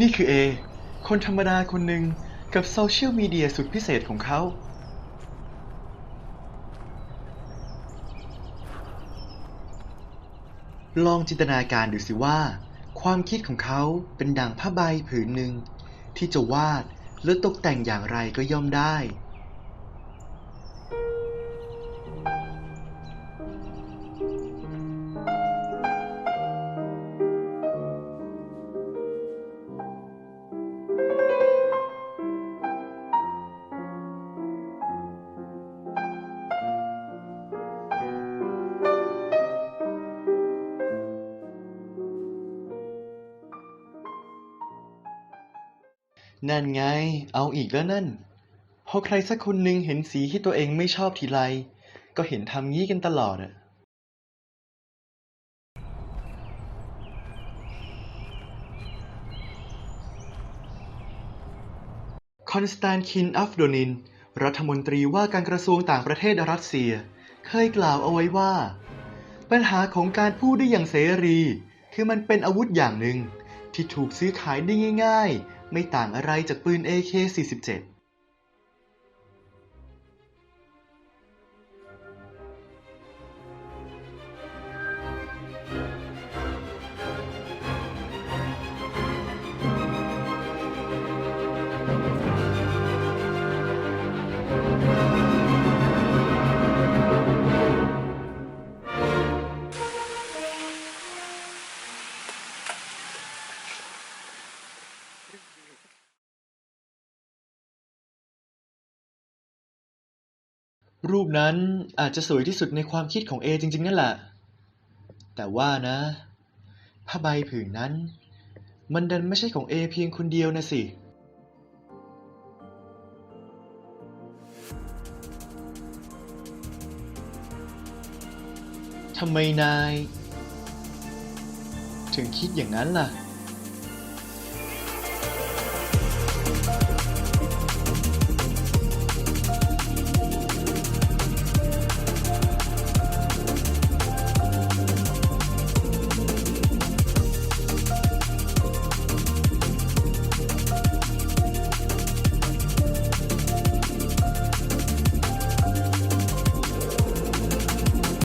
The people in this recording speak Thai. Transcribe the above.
นี่คือเอ คนธรรมดาคนหนึ่งกับโซเชียลมีเดียสุดพิเศษของเขา ลองจินตนาการดูสิว่า ความคิดของเขาเป็นดังผ้าใบผืนหนึ่ง ที่จะวาดหรือตกแต่งอย่างไรก็ย่อมได้ นั่นไง เอาอีกแล้วนั่น พอใครสักคนหนึ่งเห็นสีที่ตัวเองไม่ชอบทีไร ก็เห็นทำงี้กันตลอดอะคอนสแตนคินอัฟโดนิน รัฐมนตรีว่าการกระทรวงต่างประเทศรัสเซีย เคยกล่าวเอาไว้ว่า ปัญหาของการพูดได้อย่างเสรี คือมันเป็นอาวุธอย่างหนึ่ง ที่ถูกซื้อขายได้ง่ายๆ ไม่ต่างอะไรจากปืน AK-47 รูปนั้นอาจจะสวยที่สุดในความคิดของเอจริง ๆ นั่นแหละ แต่ว่านะผ้าใบผืนนั้น มันดันไม่ใช่ของเอเพียงคนเดียวนะสิ ทำไมนาย ถึงคิดอย่างนั้นล่ะ